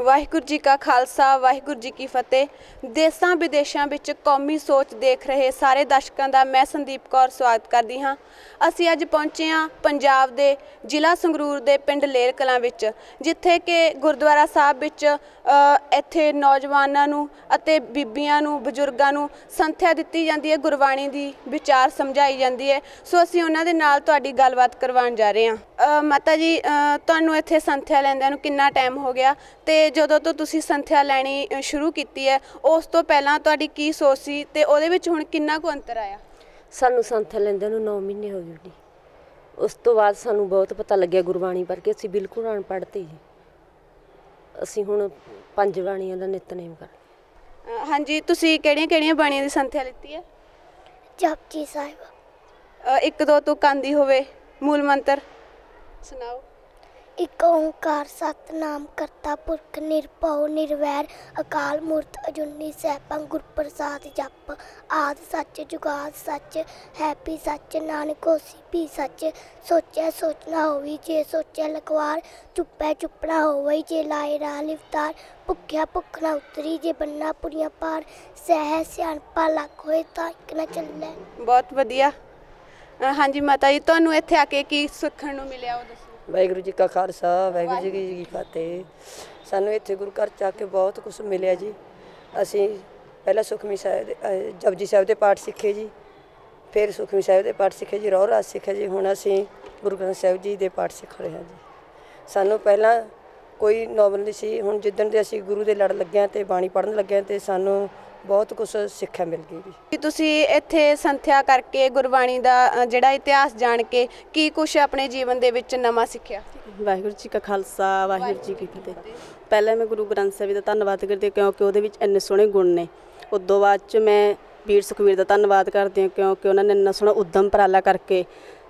ਵਾਹਿਗੁਰੂ ਜੀ ਕਾ ਖਾਲਸਾ, ਵਾਹਿਗੁਰੂ ਜੀ ਕੀ ਫਤਿਹ। ਦੇਸਾਂ ਵਿਦੇਸ਼ਾਂ ਵਿੱਚ ਕੌਮੀ ਸੋਚ ਦੇਖ ਰਹੇ ਸਾਰੇ ਦਰਸ਼ਕਾਂ ਦਾ ਮੈਂ ਸੰਦੀਪ ਕੌਰ ਸਵਾਗਤ ਕਰਦੀ ਹਾਂ। ਅਸੀਂ ਅੱਜ ਪਹੁੰਚੇ ਹਾਂ ਪੰਜਾਬ ਦੇ ਜ਼ਿਲ੍ਹਾ ਸੰਗਰੂਰ ਦੇ ਪਿੰਡ ਲੇਰ ਕਲਾਂ ਵਿੱਚ, ਜਿੱਥੇ ਕਿ ਗੁਰਦੁਆਰਾ ਸਾਹਿਬ ਵਿੱਚ ਇੱਥੇ ਨੌਜਵਾਨਾਂ ਨੂੰ ਅਤੇ ਬੀਬੀਆਂ ਨੂੰ, ਬਜ਼ੁਰਗਾਂ ਨੂੰ ਸੰਥਿਆ ਦਿੱਤੀ ਜਾਂਦੀ ਹੈ, ਗੁਰਬਾਣੀ ਦੀ ਵਿਚਾਰ ਸਮਝਾਈ ਜਾਂਦੀ ਹੈ। ਸੋ ਅਸੀਂ ਉਹਨਾਂ ਦੇ ਨਾਲ ਤੁਹਾਡੀ ਗੱਲਬਾਤ ਕਰਵਾਉਣ ਜਾ ਰਹੇ ਹਾਂ। ਮਾਤਾ ਜੀ ਤੁਹਾਨੂੰ ਇੱਥੇ ਸੰਥਿਆ ਲੈਂਦਿਆਂ ਨੂੰ ਕਿੰਨਾ ਟਾਈਮ ਹੋ ਗਿਆ ਤੇ ਜਦੋਂ ਤੋਂ ਤੁਸੀਂ ਸੰਥਿਆ ਲੈਣੀ ਅ, ਸ਼ੁਰੂ ਕੀਤੀ ਹੈ ਉਸ ਤੋਂ ਪਹਿਲਾਂ ਤੁਹਾਡੀ ਕੀ ਸੋਚ ਸੀ ਤੇ ਉਹਦੇ ਵਿੱਚ ਹੁਣ ਕਿੰਨਾ ਕੁ ਅੰਤਰ ਆਇਆ? ਸਾਨੂੰ ਸੰਥ ਲੈਂਦੇ ਨੂੰ 9 ਮਹੀਨੇ ਹੋ ਗਏ ਜੀ। ਉਸ ਤੋਂ ਬਾਅਦ ਸਾਨੂੰ ਬਹੁਤ ਪਤਾ ਲੱਗਿਆ ਗੁਰਬਾਣੀ ਪੜ੍ਹ ਅਸੀਂ ਬਿਲਕੁਲ ਅਨਪੜ੍ਹ ਤੇ ਜੀ। ਅਸੀਂ ਹੁਣ ਪੰਜ ਬਾਣੀਆਂ ਦਾ ਨਿਤਨੇਮ ਕਰ ਅ, ਹਾਂਜੀ ਤੁਸੀਂ ਕਿਹੜੀਆਂ ਕਿਹੜੀਆਂ ਬਾਣੀਆਂ ਦੀ ਸੰਥਿਆ ਲਿੱਤੀ ਹੈ? ਜਪਜੀ ਸਾਹਿਬ। ਅ, ਇੱਕ ਦੋ ਤੁਕ ਆਂਦੀ ਹੋਵੇ ਮੂਲ ਮੰਤਰ ਸੁਣਾਓ। ਇੱਕ ਓੰਕਾਰ ਸਤਨਾਮ ਕਰਤਾ ਪੁਰਖ ਨਿਰਭਉ ਨਿਰਵੈਰ ਅਕਾਲ ਮੂਰਤ ਅਜੂਨੀ ਸੈਭੰ ਗੁਰ ਪ੍ਰਸਾਦ ਜਪ ਆਦ ਸੱਚ ਜੁਗਾਦ ਸੱਚ ਹੈਪੀ ਸੱਚ, ਨਾਨਕ ਹੋਸੀ ਵੀ ਸੱਚ, ਸੋਚੈ ਸੋਚਣਾ ਹੋਵੀ ਜੇ ਸੋਚੈ ਲਖਵਾਰ, ਚੁੱਪੈ ਚੁੱਪਣਾ ਹੋਵਈ ਜੇ ਲਾਏ ਰਾਹ ਲਿਵਤਾਰ, ਭੁੱਖਿਆ ਭੁੱਖ ਨਾ ਉਤਰੀ ਜੇ ਬੰਨਾ ਪੁਰੀਆਂ ਪਾਰ, ਸਹਿ ਸਿਆਣਪਾ ਲੱਖ ਹੋਏ ਤਾਂ ਇੱਕ ਨਾ ਚੱਲੈ। ਬਹੁਤ ਵਧੀਆ। ਹਾਂਜੀ ਮਾਤਾ ਜੀ, ਤੁਹਾਨੂੰ ਇੱਥੇ ਆ ਕੇ ਕੀ ਸਿੱਖਣ ਨੂੰ ਮਿਲਿਆ ਉਹ ਦੱਸੋ। ਵਾਹਿਗੁਰੂ ਜੀ ਕਾ ਖਾਲਸਾ ਵਾਹਿਗੁਰੂ ਜੀ ਕੀ ਫਤਿਹ। ਸਾਨੂੰ ਇੱਥੇ ਗੁਰੂ ਘਰ ਚ ਆ ਕੇ ਬਹੁਤ ਕੁਝ ਮਿਲਿਆ ਜੀ। ਅਸੀਂ ਪਹਿਲਾਂ ਸੁਖਮੀ ਸਾਹਿਬ ਦੇ ਅਹ, ਜਪਜੀ ਸਾਹਿਬ ਦੇ ਪਾਠ ਸਿੱਖੇ ਜੀ। ਫਿਰ ਸੁਖਮੀ ਸਾਹਿਬ ਦੇ ਪਾਠ ਸਿੱਖੇ ਜੀ ਰੋਹ ਰਾਜ ਸਿੱਖੇ ਜੀ। ਹੁਣ ਅਸੀਂ ਗੁਰੂ ਗ੍ਰੰਥ ਸਾਹਿਬ ਜੀ ਦੇ ਪਾਠ ਸਿੱਖ ਰਹੇ ਹਾਂ ਜੀ। ਸਾਨੂੰ ਪਹਿਲਾਂ ਕੋਈ ਨੋਵਲ ਨਹੀਂ ਸੀ। ਹੁਣ ਜਿੱਦਣ ਦੇ ਅਸੀਂ ਗੁਰੂ ਦੇ ਲੜ ਲੱਗਿਆ ਤੇ ਬਾਣੀ ਪੜ੍ਹਨ ਲੱਗਿਆ ਤੇ ਸਾਨੂੰ ਬਹੁਤ ਕੁਝ ਸਿੱਖਿਆ ਮਿਲ ਗਈ ਜੀ। ਕੀ ਤੁਸੀਂ ਇੱਥੇ ਸੰਥਿਆ ਕਰਕੇ ਗੁਰਬਾਣੀ ਦਾ ਜਿਹੜਾ ਇਤਿਹਾਸ ਜਾਣ ਕੇ ਕੀ ਕੁਝ ਆਪਣੇ ਜੀਵਨ ਦੇ ਵਿੱਚ ਨਵਾਂ ਸਿੱਖਿਆ? ਵਾਹਿਗੁਰੂ ਜੀ ਕਾ ਖਾਲਸਾ ਵਾਹਿਗੁਰੂ ਜੀ ਕੀ ਫਤਿਹ। ਪਹਿਲਾਂ ਮੈਂ ਗੁਰੂ ਗ੍ਰੰਥ ਸਾਹਿਬ ਜੀ ਦਾ ਧੰਨਵਾਦ ਕਰਦੀ ਹਾਂ ਕਿਉਂਕਿ ਉਹਦੇ ਵਿੱਚ ਇੰਨੇ ਸੋਹਣੇ ਗੁਣ ਨੇ। ਉਦੋਂ ਬਾਅਦ ਚ ਮੈਂ ਵੀਰ ਸੁਖਵੀਰ ਦਾ ਧੰਨਵਾਦ ਕਰਦੀ ਹਾਂ ਕਿਉਂਕਿ ਉਹਨਾਂ ਨੇ ਇੰਨਾ ਸੋਹਣਾ ਉਦਮ ਉਪਰਾਲਾ ਕਰਕੇ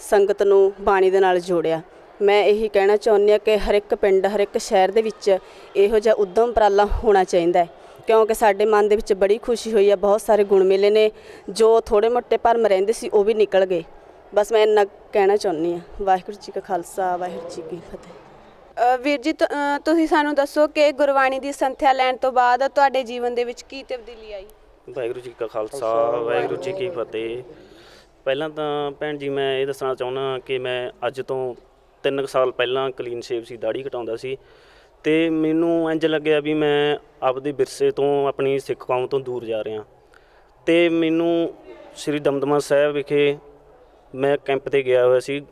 ਸੰਗਤ ਨੂੰ ਬਾਣੀ ਦੇ ਨਾਲ ਜੋੜਿਆ। ਮੈਂ ਇਹੀ ਕਹਿਣਾ ਚਾਹੁੰਦੀ ਹਾਂ ਕਿ ਹਰ ਇੱਕ ਪਿੰਡ ਹਰ ਇੱਕ ਸ਼ਹਿਰ ਦੇ ਵਿੱਚ ਇਹੋ ਜਿਹਾ ਉਦਮ ਉਪਰਾਲਾ ਹੋਣਾ ਚਾਹੀਦਾ ਹੈ। ਕਿਉਂਕਿ ਸਾਡੇ ਮਨ ਦੇ ਵਿੱਚ ਬੜੀ ਖੁਸ਼ੀ ਹੋਈ ਹੈ ਬਹੁਤ ਸਾਰੇ ਗੁਣ ਮਿਲੇ ਨੇ। ਜੋ ਥੋੜੇ ਮੋਟੇ ਭਰਮ ਰਹਿੰਦੇ ਸੀ ਉਹ ਵੀ ਨਿਕਲ ਗਏ। ਬਸ ਮੈਂ ਇੰਨਾ ਕਹਿਣਾ ਚਾਹੁੰਦੀ ਹਾਂ। ਵਾਹਿਗੁਰੂ ਜੀ ਕਾ ਖਾਲਸਾ ਵਾਹਿਗੁਰੂ ਜੀ ਕੀ ਫਤਿਹ। ਵੀਰ ਜੀ ਤੁਸੀਂ ਸਾਨੂੰ ਦੱਸੋ ਕਿ ਗੁਰਬਾਣੀ ਦੀ ਸੰਥਿਆ ਲੈਣ ਤੋਂ ਬਾਅਦ ਤੁਹਾਡੇ ਜੀਵਨ ਦੇ ਵਿੱਚ ਕੀ ਤਬਦੀਲੀ ਆਈ? ਵਾਹਿਗੁਰੂ ਜੀ ਕਾ ਖਾਲਸਾ ਵਾਹਿਗੁਰੂ ਜੀ ਕੀ ਫਤਿਹ। ਪਹਿਲਾਂ ਤਾਂ ਭੈਣ ਜੀ ਮੈਂ ਇਹ ਦੱਸਣਾ ਚਾਹੁੰਦਾ ਕਿ ਮੈਂ ਅੱਜ ਤੋਂ 3 ਸਾਲ ਪਹਿਲਾਂ ਕਲੀਨ ਸ਼ੇਵ ਸੀ ਦਾੜੀ ਕਟਾਉਂਦਾ ਸੀ। ਤੇ ਮੈਨੂੰ ਇੰਜ ਲੱਗਿਆ ਵੀ ਮੈਂ ਆਪਦੇ ਵਿਰਸੇ ਤੋਂ, ਆਪਣੀ ਸਿੱਖ ਕੌਮ ਤੋਂ ਦੂਰ ਜਾ ਰਿਹਾ। ਤੇ ਮੈਨੂੰ ਸ੍ਰੀ ਦਮਦਮਾ ਸਾਹਿਬ ਵਿਖੇ ਮੈਂ ਕੈਂਪ ਤੇ ਗਿਆ ਹੋਇਆ ਸੀ,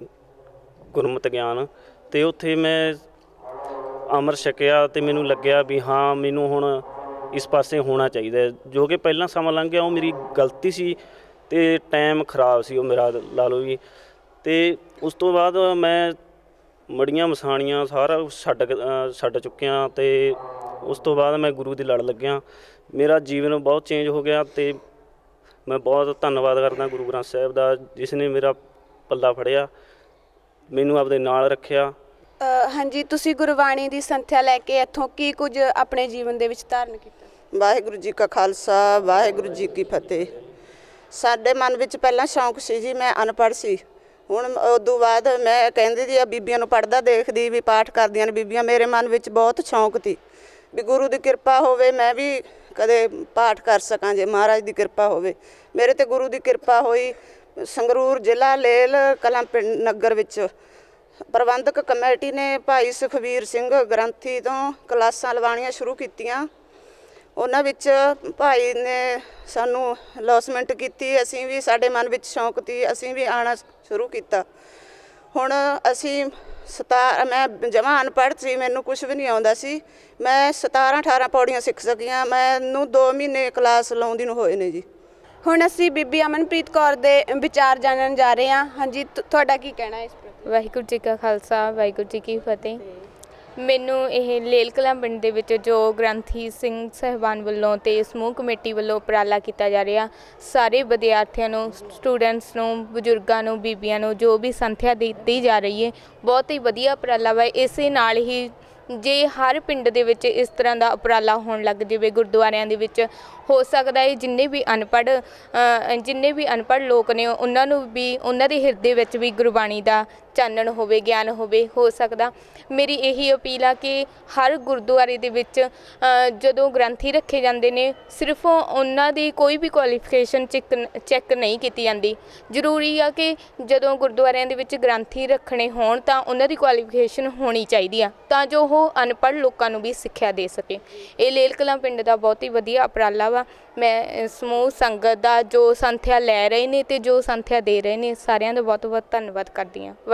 ਗੁਰਮਤਿ ਗਿਆਨ। ਤੇ ਉੱਥੇ ਮੈਂ ਅਮਰ ਛਕਿਆ ਤੇ ਮੈਨੂੰ ਲੱਗਿਆ ਵੀ ਹਾਂ, ਮੈਨੂੰ ਹੁਣ ਇਸ ਪਾਸੇ ਹੋਣਾ ਚਾਹੀਦਾ ਜੋ ਕਿ ਪਹਿਲਾਂ ਸਮਾਂ ਲੰਘ ਗਿਆ, ਉਹ ਮੇਰੀ ਗਲਤੀ ਸੀ ਤੇ ਟਾਈਮ ਖਰਾਬ ਸੀ ਉਹ ਮੇਰਾ, ਲਾ ਲਓ ਜੀ। ਤੇ ਉਸ ਤੋਂ ਬਾਅਦ ਮੈਂ ਮੜੀਆਂ ਮਸਾਣੀਆਂ ਸਾਰਾ ਕੁਛ ਛੱਡ ਛੱਡ ਚੁੱਕਿਆ ਤੇ ਉਸ ਤੋਂ ਬਾਅਦ ਮੈਂ ਗੁਰੂ ਦੀ ਲੜ ਲੱਗਿਆ। ਮੇਰਾ ਜੀਵਨ ਬਹੁਤ ਚੇਂਜ ਹੋ ਗਿਆ ਤੇ ਮੈਂ ਬਹੁਤ ਧੰਨਵਾਦ ਕਰਦਾ ਗੁਰੂ ਗ੍ਰੰਥ ਸਾਹਿਬ ਦਾ ਜਿਸ ਨੇ ਮੇਰਾ ਪੱਲਾ ਫੜਿਆ ਮੈਨੂੰ ਆਪਦੇ ਨਾਲ ਰੱਖਿਆ। ਹਾਂਜੀ ਤੁਸੀਂ ਗੁਰਬਾਣੀ ਦੀ ਸੰਥਿਆ ਲੈ ਕੇ ਇੱਥੋਂ ਕੀ ਕੁਝ ਆਪਣੇ ਜੀਵਨ ਦੇ ਵਿੱਚ ਧਾਰਨ ਕੀਤਾ? ਵਾਹਿਗੁਰੂ ਜੀ ਕਾ ਖਾਲਸਾ ਵਾਹਿਗੁਰੂ ਜੀ ਕੀ ਫਤਿਹ। ਸਾਡੇ ਮਨ ਵਿੱਚ ਪਹਿਲਾਂ ਸ਼ੌਂਕ ਸੀ ਜੀ ਮੈਂ ਅਨਪੜ੍ਹ ਸੀ। ਹੁਣ ਉਦੋਂ ਬਾਅਦ ਮੈਂ ਕਹਿੰਦੀ ਜੀ ਆ ਬੀਬੀਆਂ ਨੂੰ ਪੜਦਾ ਦੇਖਦੀ ਵੀ, ਪਾਠ ਕਰਦੀਆਂ ਨੇ ਬੀਬੀਆਂ, ਮੇਰੇ ਮਨ ਵਿੱਚ ਬਹੁਤ ਸ਼ੌਂਕ ਸੀ ਵੀ ਗੁਰੂ ਦੀ ਕਿਰਪਾ ਹੋਵੇ, ਮੈਂ ਵੀ ਕਦੇ ਪਾਠ ਕਰ ਸਕਾਂ ਜੇ, ਮਹਾਰਾਜ ਦੀ ਕਿਰਪਾ ਹੋਵੇ। ਮੇਰੇ ਤੇ ਗੁਰੂ ਦੀ ਕਿਰਪਾ ਹੋਈ, ਸੰਗਰੂਰ ਜ਼ਿਲ੍ਹਾ ਲੇਲ ਕਲਾਂ ਪਿੰਡ ਨਗਰ ਵਿੱਚ। ਪ੍ਰਬੰਧਕ ਕਮੇਟੀ ਨੇ ਭਾਈ ਸੁਖਵੀਰ ਸਿੰਘ ਗ੍ਰੰਥੀ ਤੋਂ ਕਲਾਸਾਂ ਲਵਾਉਣੀਆਂ ਸ਼ੁਰੂ ਕੀਤੀਆਂ। ਉਹਨਾਂ ਵਿੱਚ ਭਾਈ ਨੇ ਸਾਨੂੰ ਲੌਸਮੈਂਟ ਕੀਤੀ ਅਸੀਂ ਵੀ ਸਾਡੇ ਮਨ ਵਿੱਚ ਸ਼ੌਂਕ ਸੀ ਅਸੀਂ ਵੀ ਆਣਾ ਸ਼ੁਰੂ ਕੀਤਾ। ਹੁਣ ਅਸੀਂ ਸਤਾ ਮੈਂ ਜਮਾਂ ਅਨਪੜ੍ਹ ਸੀ ਮੈਨੂੰ ਕੁਝ ਵੀ ਨਹੀਂ ਆਉਂਦਾ ਸੀ। ਮੈਂ 17 18 ਪੌੜੀਆਂ ਸਿੱਖ ਸਕੀਆਂ ਮੈਨੂੰ 2 ਮਹੀਨੇ ਕਲਾਸ ਲਾਉਂਦੀ ਨੂੰ ਹੋਏ ਨੇ ਜੀ। ਹੁਣ ਅਸੀਂ ਬੀਬੀ ਅਮਨਪ੍ਰੀਤ ਕੌਰ ਦੇ ਵਿਚਾਰ ਜਾਣਨ ਜਾ ਰਹੇ ਹਾਂ। ਹਾਂਜੀ ਤੁ- ਤੁਹਾਡਾ ਕੀ ਕਹਿਣਾ ਹੈ ਇਸ ਪ੍ਰਤੀ? ਵਾਹਿਗੁਰੂ ਜੀ ਕਾ ਖਾਲਸਾ ਵਾਹਿਗੁਰੂ ਜੀ ਕੀ ਫਤਿਹ। ਮੈਨੂੰ ਇਹ ਲੇਲ ਕਲਾਂ ਪਿੰਡ ਦੇ ਵਿੱਚ ਜੋ ਗ੍ਰੰਥੀ ਸਿੰਘ ਸਹਿਬਾਨ ਵੱਲੋਂ ਤੇ ਸਮੂਹ ਕਮੇਟੀ ਵੱਲੋਂ ਉਪਰਾਲਾ ਕੀਤਾ ਜਾ ਰਿਹਾ, ਸਾਰੇ ਵਿਦਿਆਰਥੀਆਂ ਨੂੰ, ਸਟੂਡੈਂਟਸ ਨੂੰ, ਬਜ਼ੁਰਗਾਂ ਨੂੰ, ਬੀਬੀਆਂ ਨੂੰ ਜੋ ਵੀ ਸੰਥਿਆ ਦਿੱਤੀ ਜਾ ਰਹੀ ਹੈ, ਬਹੁਤ ਹੀ ਵਧੀਆ ਉਪਰਾਲਾ ਵਾ। ਇਸੇ ਨਾਲ ਹੀ ਜੇ ਹਰ ਪਿੰਡ ਦੇ ਵਿੱਚ ਇਸ ਤਰ੍ਹਾਂ ਦਾ ਉਪਰਾਲਾ ਹੋਣ ਲੱਗ ਜਾਵੇ, ਗੁਰਦੁਆਰਿਆਂ ਦੇ ਵਿੱਚ, ਹੋ ਸਕਦਾ ਹੈ ਜਿੰਨੇ ਵੀ ਅਨਪੜ੍ਹ ਜਿੰਨੇ ਵੀ ਅਨਪੜ੍ਹ ਲੋਕ ਨੇ, ਉਹਨਾਂ ਨੂੰ ਵੀ, ਉਹਨਾਂ ਦੇ ਹਿਰਦੇ ਵਿੱਚ ਵੀ ਗੁਰਬਾਣੀ ਦਾ ਚਾਨਣ ਹੋਵੇ, ਗਿਆਨ ਹੋਵੇ, ਹੋ ਸਕਦਾ। ਮੇਰੀ ਇਹੀ ਅਪੀਲ ਆ ਕਿ ਹਰ ਗੁਰਦੁਆਰੇ ਦੇ ਵਿੱਚ ਜਦੋਂ ਗ੍ਰੰਥੀ ਰੱਖੇ ਜਾਂਦੇ ਨੇ, ਸਿਰਫ ਉਹਨਾਂ ਦੀ ਕੋਈ ਵੀ ਕੁਆਲੀਫਿਕੇਸ਼ਨ ਚੈੱਕ ਚੈੱਕ ਨਹੀਂ ਕੀਤੀ ਜਾਂਦੀ। ਜ਼ਰੂਰੀ ਆ ਕਿ ਜਦੋਂ ਗੁਰਦੁਆਰਿਆਂ ਦੇ ਵਿੱਚ ਗ੍ਰੰਥੀ ਰੱਖਣੇ ਹੋਣ, ਤਾਂ ਉਹਨਾਂ ਦੀ ਕੁਆਲੀਫਿਕੇਸ਼ਨ ਹੋਣੀ ਚਾਹੀਦੀ ਆ, ਤਾਂ ਜੋ ਉਹ ਅਨਪੜ੍ਹ ਲੋਕਾਂ ਨੂੰ ਵੀ ਸਿੱਖਿਆ ਦੇ ਸਕੇ। ਇਹ ਲੇਲ ਕਲਾਂ ਪਿੰਡ ਦਾ ਬਹੁਤ ਹੀ ਵਧੀਆ ਉਪਰਾਲਾ ਵਾ। ਮੈਂ ਸਮੂਹ ਸੰਗਤ ਦਾ ਜੋ ਸੰਥਿਆ ਲੈ ਰਹੇ ਨੇ ਤੇ ਜੋ ਸੰਥਿਆ ਦੇ ਰਹੇ ਨੇ, ਸਾਰਿਆਂ ਦਾ ਬਹੁਤ ਬਹੁਤ ਧੰਨਵਾਦ ਕਰਦੀ ਹਾਂ